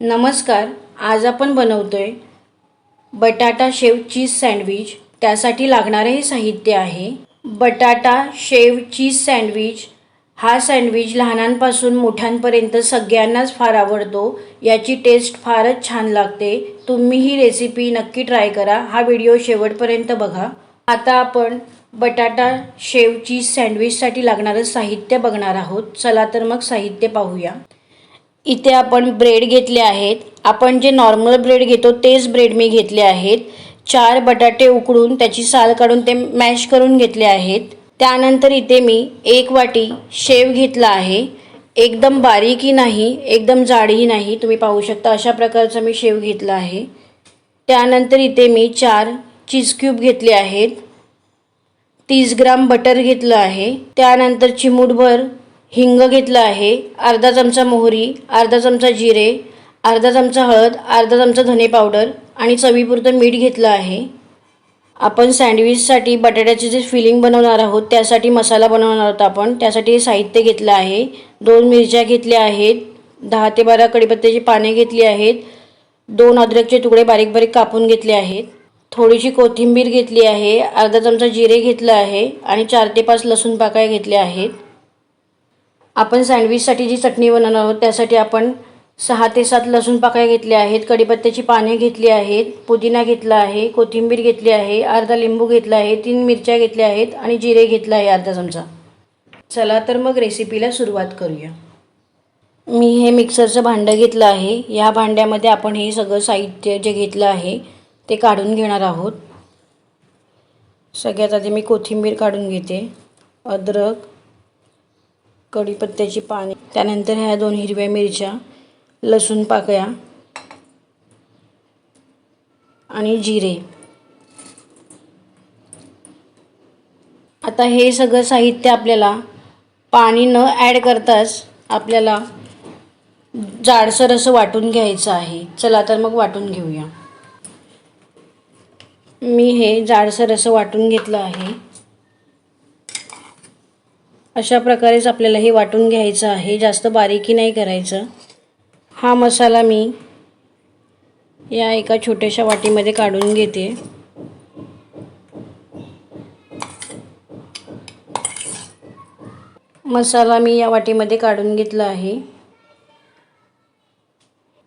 नमस्कार आज आपण बनवतो आहे बटाटा शेव चीज सँडविच. त्यासाठी लागणारे हे साहित्य आहे. बटाटा शेव चीज सँडविच. हा सँडविच लहानांपासून मोठ्यांपर्यंत सगळ्यांनाच फार आवडतो. याची टेस्ट फारच छान लागते. तुम्ही ही रेसिपी नक्की ट्राय करा. हा व्हिडिओ शेवटपर्यंत बघा. आता आपण बटाटा शेव चीज सँडविचसाठी लागणारं साहित्य बघणार आहोत. चला तर मग साहित्य पाहूया. इथे आपण ब्रेड घेतले आहेत. आपण जे नॉर्मल ब्रेड घेतो तेच ब्रेड मी घेतले आहेत. चार बटाटे उकडून त्याची साल काढून ते मॅश करून घेतले आहेत. त्यानंतर इथे मी एक वाटी शेव घेतला आहे. एकदम बारीकही नाही एकदम जाडही नाही. तुम्ही पाहू शकता अशा प्रकारचा मी शेव घेतला आहे. त्यानंतर इथे मी चार चीज क्यूब घेतले आहेत. तीस ग्राम बटर घेतलं आहे. त्यानंतर चिमूटभर हिंग घेतलं आहे अर्धा चमचा मोहरी अर्धा चमचा जिरे अर्धा चमचा हळद अर्धा चमचा धने पावडर आणि चवीपुरतं मीठ घेतलं आहे. आपण सँडविचसाठी बटाट्याचे जे फिलिंग बनवणार आहोत त्यासाठी मसाला बनवणार आहोत आपण. त्यासाठी साहित्य घेतलं आहे. दोन मिरच्या घेतल्या आहेत. दहा ते बारा कडीपत्त्याची पाने घेतली आहेत. दोन अद्रकचे तुकडे बारीक बारीक कापून घेतले आहेत. थोडीशी कोथिंबीर घेतली आहे. अर्धा चमचा जिरे घेतलं आहे आणि चार ते पाच लसूण पाकळ्या घेतल्या आहेत. आपण सँडविचसाठी जी चटणी बनवणार आहोत त्यासाठी आपण सहा ते सात लसूण पाकळ्या घेतल्या आहेत कढीपत्त्याची पाने घेतली आहेत पुदिना घेतला आहे कोथिंबीर घेतली आहे अर्धा लिंबू घेतला आहे तीन मिरच्या घेतल्या आहेत आणि जिरे घेतलं आहे अर्धा चमचा. चला तर मग रेसिपीला सुरुवात करूया. मी हे मिक्सरचं भांडं घेतलं आहे. या भांड्यामध्ये आपण हे सगळं साहित्य जे घेतलं आहे ते काढून घेणार आहोत. सगळ्यात आधी मी कोथिंबीर काढून घेते. अद्रक कढीपत्त्याची पाने त्यानंतर ह्या दोन हिरव्या मिरच्या लसूण पाकळ्या आणि जिरे. आता हे सगळं साहित्य आपल्याला पाणी न ॲड करताच आपल्याला जाडसर असं वाटून घ्यायचं आहे. चला तर मग वाटून घेऊया. मी हे जाडसर असं वाटून घेतलं आहे. अशा प्रकारेच आपल्याला हे वाटून घ्यायचं आहे. जास्त बारीकी नाही करायचं. हा मसाला मी या एका छोट्याशा वाटीमध्ये काढून घेते. मसाला मी या वाटीमध्ये काढून घेतला आहे.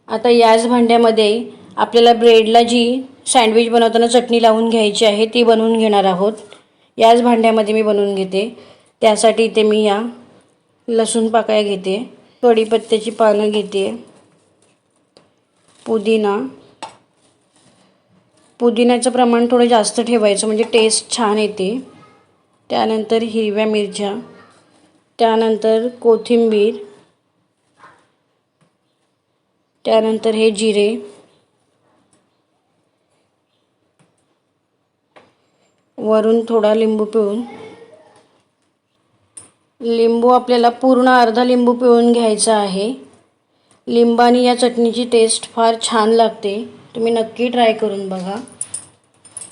आता याच भांड्यामध्ये आपल्याला ब्रेडला जी सँडविच बनवताना चटणी लावून घ्यायची आहे ती बनवून घेणार आहोत. याच भांड्यामध्ये मी बनवून घेते. त्यासाठी इथे मी या. लसूण पाकळ्या घेते. कढीपत्त्याची पानं घेते. पुदिना. पुदिन्याचं प्रमाण थोडं जास्त ठेवायचं म्हणजे टेस्ट छान येते. त्यानंतर हिरव्या मिरच्या. त्यानंतर कोथिंबीर. त्यानंतर हे जिरे. वरून थोडा लिंबू पिळून लिंबू आपल्याला पूर्ण अर्धा लिंबू पिळून घ्यायचा आहे. लिंबानी या चटणीची टेस्ट फार छान लागते. तुम्ही नक्की ट्राय करून बघा.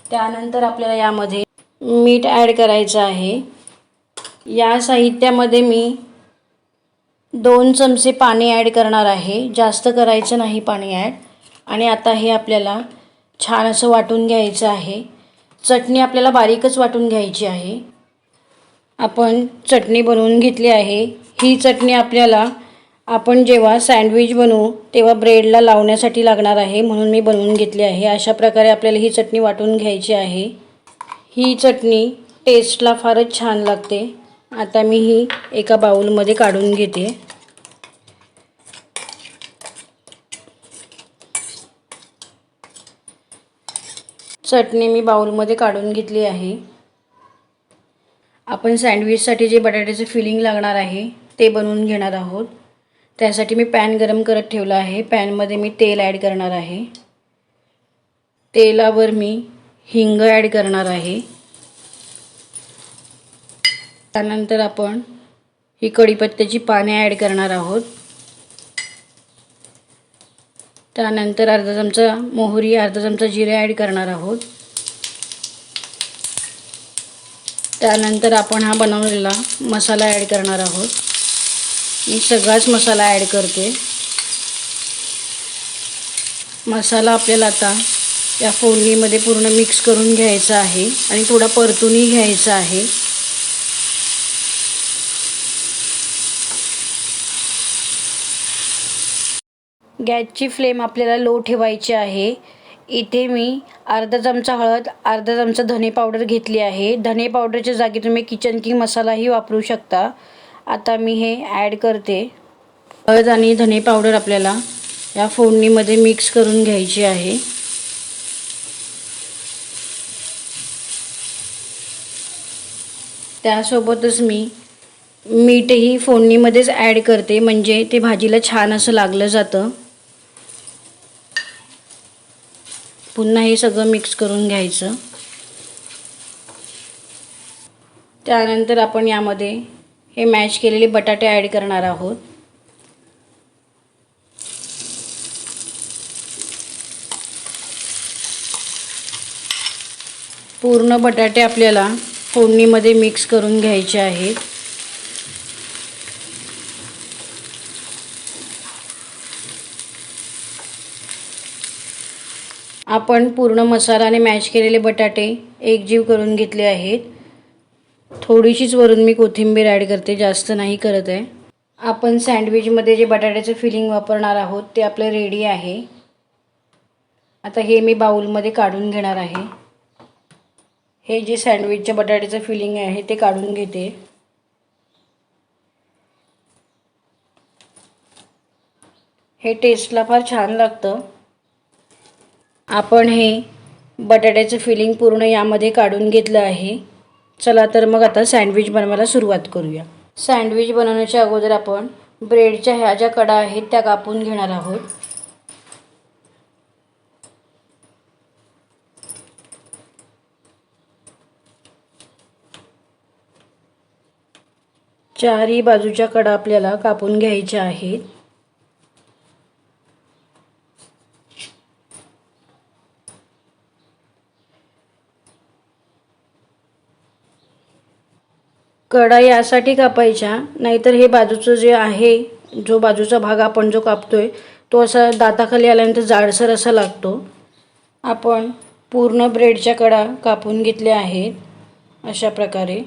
त्यानंतर आपल्याला यामध्ये मीठ ॲड करायचं आहे. या साहित्यामध्ये मी दोन चमचे पाणी ॲड करणार आहे. जास्त करायचं नाही पाणी ॲड आणि आता हे आपल्याला छान असं वाटून घ्यायचं आहे. चटणी आपल्याला बारीकच वाटून घ्यायची आहे. आपण चटणी बनवून घेतली आहे. ही चटणी आपल्याला आपण जेव्हा सँडविच बनवू तेव्हा ब्रेडला लावण्यासाठी लागणार आहे म्हणून मी बनवून घेतली आहे. अशा प्रकारे आपल्याला ही चटणी वाटून घ्यायची आहे. ही चटणी टेस्टला फारच छान लागते. आता मी ही एका बाऊलमध्ये काढून घेते. चटणी मी बाऊलमध्ये काढून घेतली आहे. आपण सँडविचसाठी जे बटाट्याचं फिलिंग लागणार आहे ते बनवून घेणार आहोत. त्यासाठी मी पॅन गरम करत ठेवला आहे. पॅनमध्ये मी तेल ॲड करणार आहे. तेलावर मी हिंग ॲड करणार आहे. त्यानंतर आपण ही कढीपत्त्याची पाने ॲड करणार आहोत. त्यानंतर अर्धा चमचा मोहरी अर्धा चमचा जिरे ॲड करणार आहोत. त्यानंतर आपण हा बनवलेला मसाला ॲड करणार आहोत. मी सगळाच मसाला ॲड करते. मसाला आपल्याला आता या फोडणीमध्ये पूर्ण मिक्स करून घ्यायचा आहे आणि थोडा परतूनही घ्यायचा आहे. गॅसची फ्लेम आपल्याला लो ठेवायची आहे. इथे मी अर्धा चमचा हळद अर्धा चमचा धने पावडर घेतली आहे. धने पावडरच्या जागी तुम्ही किचन किंग मसालाही वापरू शकता. आता मी हे ॲड करते. हळद आणि धने पावडर आपल्याला या फोडणीमध्ये मिक्स करून घ्यायची आहे. त्यासोबतच मी मीठही फोडणीमध्येच ॲड करते. म्हणजे ते भाजीला छान असं लागलं जातं. पुन्हा हे सगळं मिक्स करून घ्यायचं. त्यानंतर आपण यामध्ये हे मॅश केलेले बटाटे ॲड करणार आहोत. पूर्ण बटाटे आपल्याला फोडणीमध्ये मिक्स करून घ्यायचे आहेत. आपण पूर्ण मसाल्याने मॅश केलेले बटाटे एकजीव करून घेतले आहेत. थोडीशीच वरून मी कोथिंबीर ॲड करते जास्त नाही करत आहे. आपण सँडविचमध्ये जे बटाट्याचं फिलिंग वापरणार आहोत ते आपलं रेडी आहे. आता हे मी बाऊलमध्ये काढून घेणार आहे. हे जे सँडविचच्या बटाट्याचं फिलिंग आहे ते काढून घेते. हे टेस्टला फार छान लागतं. आपण हे बटाट्याचं फिलिंग पूर्ण यामध्ये काढून घेतलं आहे. चला तर मग आता सँडविच बनवायला सुरुवात करूया. सँडविच बनवण्याच्या अगोदर आपण ब्रेडच्या ह्या ज्या कडा आहेत त्या कापून घेणार आहोत. चारही बाजूच्या कडा आपल्याला कापून घ्यायच्या आहेत. कडा यासाठी कापायच्या नाहीतर हे बाजूचं जे आहे जो बाजूचा भाग आपण जो कापतोय तो असा दाताखाली आल्यानंतर जाडसर असा लागतो. आपण पूर्ण ब्रेडच्या कडा कापून घेतल्या आहेत अशा प्रकारे.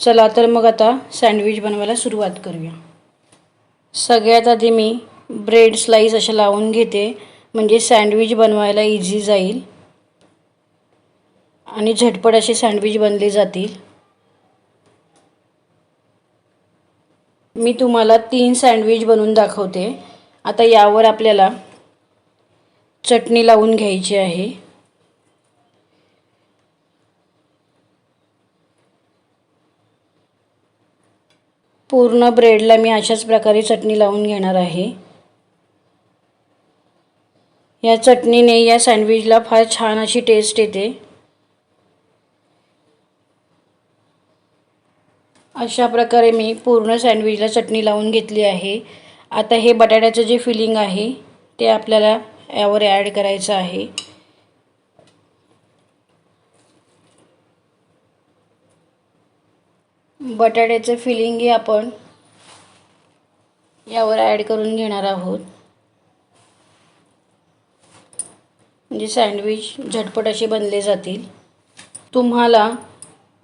चला तर मग आता सँडविच बनवायला सुरुवात करूया. सगळ्यात आधी मी ब्रेड स्लाईस अशा लावून घेते म्हणजे सँडविच बनवायला इझी जाईल. आणि झटपट असे सँडविच बनले जातील. मी तुम्हाला तीन सँडविच बनवून दाखवते. आता यावर आपल्याला चटणी लावून घ्यायची आहे. पूर्ण ब्रेडला मी अशाच प्रकारे चटणी लावून घेणार आहे. या चटणीने या सँडविचला फार छान अशी टेस्ट येते. अशा प्रकारे मी पूर्ण सँडविचला चटणी लावून घेतली आहे. आता हे बटाट्याचं जे फिलिंग आहे ते आपल्याला यावर ॲड करायचं आहे. बटाट्याचं फिलिंगही आपण यावर ॲड करून घेणार आहोत. म्हणजे सँडविच झटपट असे बनले जातील. तुम्हाला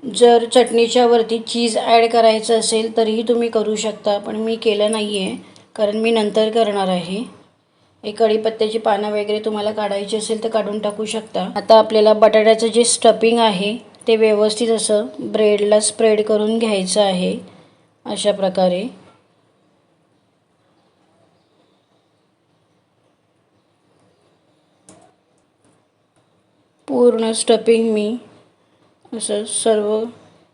जर चटणीच्या वरती चीज ॲड करायचं असेल तरीही तुम्ही करू शकता पण मी केलं नाही आहे कारण मी नंतर करणार आहे. हे कढीपत्त्याची पानं वगैरे तुम्हाला काढायची असेल तर काढून टाकू शकता. आता आपल्याला बटाट्याचं जे स्टफिंग आहे ते व्यवस्थित असं ब्रेडला स्प्रेड करून घ्यायचं आहे अशा प्रकारे. पूर्ण स्टफिंग मी असं सर्व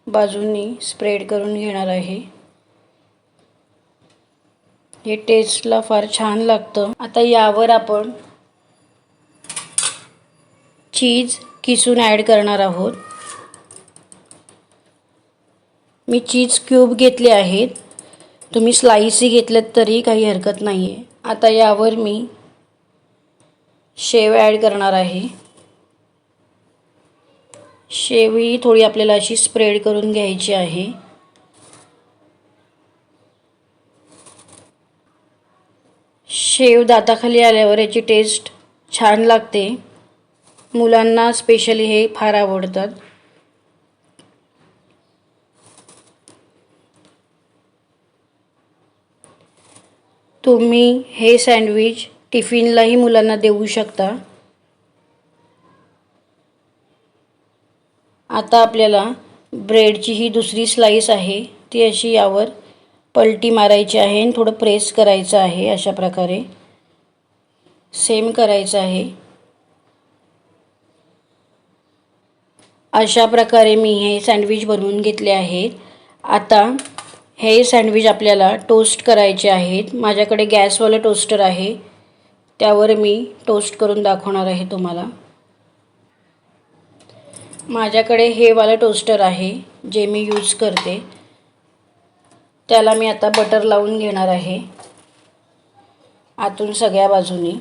बाजूंनी स्प्रेड करून घेणार आहे. हे टेस्टला फार छान लागतं. आता यावर आपण चीज किसून ॲड करणार आहोत. मी चीज क्यूब घेतले आहेत. तुम्ही स्लाईसी घेतलेत तरी काही हरकत नाही आहे आता यावर मी शेव ॲड करणार आहे. शेवही थोडी आपल्याला अशी स्प्रेड करून घ्यायची आहे. शेव दाताखाली आल्यावर याची टेस्ट छान लागते. मुलांना स्पेशली हे फार आवडतात. तुम्ही हे सँडविच टिफिनलाही मुलांना देऊ शकता. आता आपल्याला ब्रेडची ही दुसरी स्लाईस आहे. ती अशी यावर पलटी मारायची आहे आणि थोडं प्रेस करायचं आहे अशा प्रकारे. सेम करायचं आहे. अशा प्रकारे मी हे सँडविच बनवून घेतले आहेत. आता हे सँडविच आपल्याला टोस्ट करायचे आहेत. माझ्याकडे गॅसवालं टोस्टर आहे. त्यावर मी टोस्ट करून दाखवणार आहे तुम्हाला. माझ्याकडे हे वालं टोस्टर आहे जे मी यूज करते. त्याला मी आता बटर लावून घेणार आहे. आतून सगळ्या बाजूनी.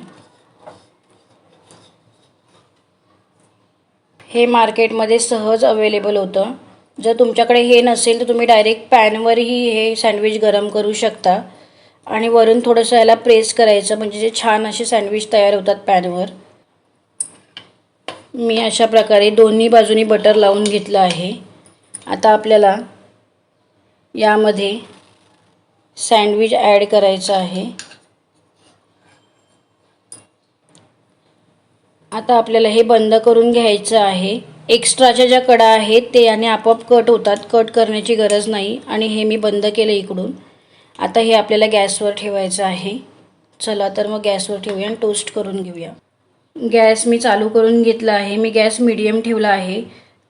हे मार्केटमध्ये सहज अवेलेबल होतं. जर तुमच्याकडे हे नसेल तर तुम्ही डायरेक्ट पॅनवरही हे सँडविच गरम करू शकता. आणि वरून थोडंसं याला प्रेस करायचं म्हणजे जे छान असे सँडविच तयार होतात पॅनवर. मी अशा प्रकारे दोन्ही बाजूनी बटर लावून घेतलं आहे. आता आपल्याला यामध्ये सँडविच ॲड करायचं आहे. आता आपल्याला हे बंद करून घ्यायचं आहे. एक्स्ट्राच्या ज्या कडा आहेत ते याने आपोआप कट होतात. कट करण्याची गरज नाही आणि हे मी बंद केलं इकडून. आता हे आपल्याला गॅसवर ठेवायचं आहे. चला तर मग गॅसवर ठेवूया आणि टोस्ट करून घेऊया. गॅस मी चालू करून घेतला आहे. मी गॅस मिडियम ठेवला आहे.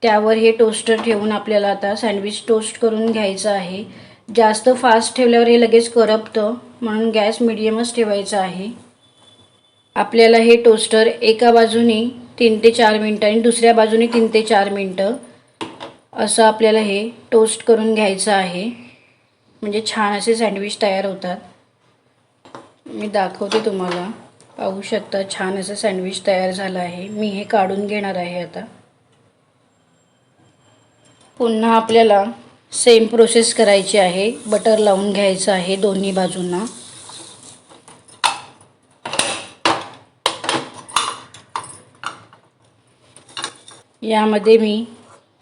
त्यावर हे टोस्टर ठेवून आपल्याला आता सँडविच टोस्ट करून घ्यायचं आहे. जास्त फास्ट ठेवल्यावर हे लगेच करपतं म्हणून गॅस मिडियमच ठेवायचा आहे. आपल्याला हे टोस्टर एका बाजूने तीन ते चार मिनटं आणि दुसऱ्या बाजूने तीन ते चार मिनटं असं आपल्याला हे टोस्ट करून घ्यायचं आहे. म्हणजे छान असे सँडविच तयार होतात. मी दाखवते तुम्हाला. पाहू शकता छान असं सँडविच तयार झालं आहे. मी हे काढून घेणार आहे आता. पुन्हा आपल्याला सेम प्रोसेस करायची आहे. बटर लावून घ्यायचं आहे दोन्ही बाजूंना. यामध्ये मी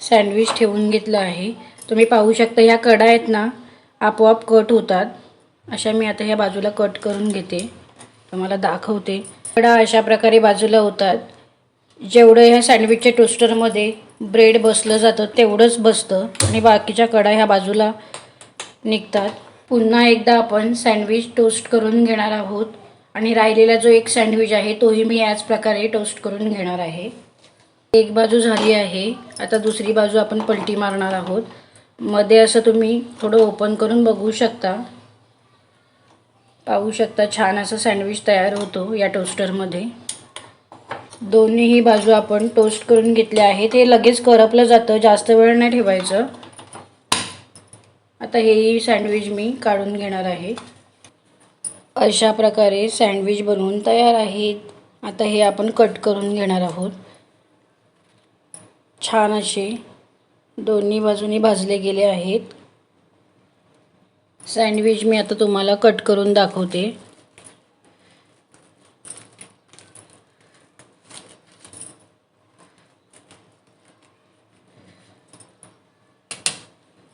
सँडविच ठेवून घेतलं आहे. तुम्ही पाहू शकता ह्या कडा आहेत ना आपोआप कट होतात. अशा मी आता ह्या बाजूला कट करून घेते. तुम्हाला दाखवते. कडा अशा प्रकारे बाजूला होतात. जेवढं ह्या सँडविचच्या टोस्टरमध्ये ब्रेड बसलं जातं तेवढंच बसतं. आणि बाकीच्या कडा ह्या बाजूला निघतात. पुन्हा एकदा आपण सँडविच टोस्ट करून घेणार आहोत. आणि राहिलेला जो एक सँडविच आहे तोही मी याच प्रकारे टोस्ट करून घेणार आहे. एक बाजू झाली आहे. आता दुसरी बाजू आपण पलटी मारणार आहोत. मध्ये असं तुम्ही थोडं ओपन करून बघू शकता. पाहू शकता छान असं सँडविच तयार होतो या टोस्टरमध्ये. दोन्हीही बाजू आपण टोस्ट करून घेतल्या आहेत हे लगेच करपलं जातं जास्त वेळ नाही ठेवायचं. आता हेही सँडविच मी काढून घेणार आहे. अशा प्रकारे सँडविच बनवून तयार आहेत. आता हे आपण कट करून घेणार आहोत. छान असे दोन्ही बाजूनी भाजले गेले आहेत. सँडविच मी आता तुम्हाला कट करून दाखवते.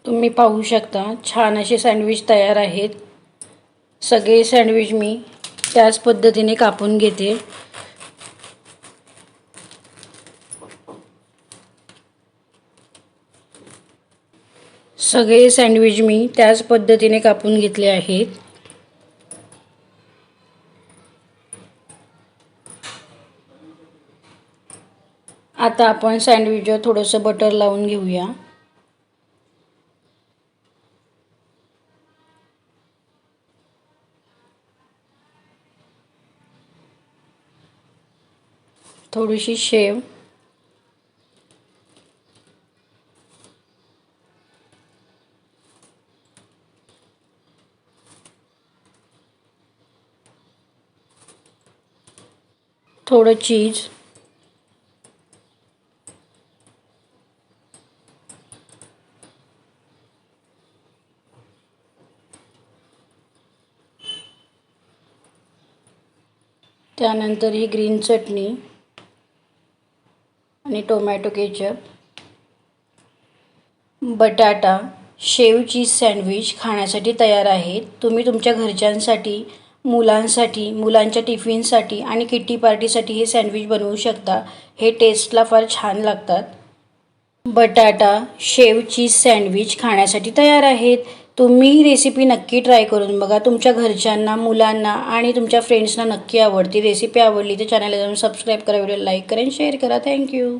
तुम्ही पाहू शकता छान असे सँडविच तयार आहेत. सगळे सँडविच मी त्याच पद्धतीने कापून घेते. सगळे सँडविच मी त्याच पद्धतीने कापून घेतले आहेत. आता आपण सँडविचवर थोडंसं बटर लावून घेऊया. थोडीशी शेव. थोडं चीज. त्यानंतर ही ग्रीन चटणी आणि टोमॅटो केचप. बटाटा शेव चीज सँडविच खाण्यासाठी तयार आहेत. तुम्ही तुमच्या घरच्यांसाठी मुलांसाठी मुलांच्या टिफिनसाठी आणि किट्टी पार्टीसाठी हे सँडविच बनवू शकता. हे टेस्टला फार छान लागतात. बटाटा शेव चीज सँडविच खाण्यासाठी तयार आहेत. तुम्ही ही रेसिपी नक्की ट्राय करून बघा. तुमच्या घरच्यांना मुलांना आणि तुमच्या फ्रेंड्सना नक्की आवडती रेसिपी आवडली तर चॅनलला जाऊन सबस्क्राईब करा व्हिडिओ लाईक करा आणि शेअर करा. थँक्यू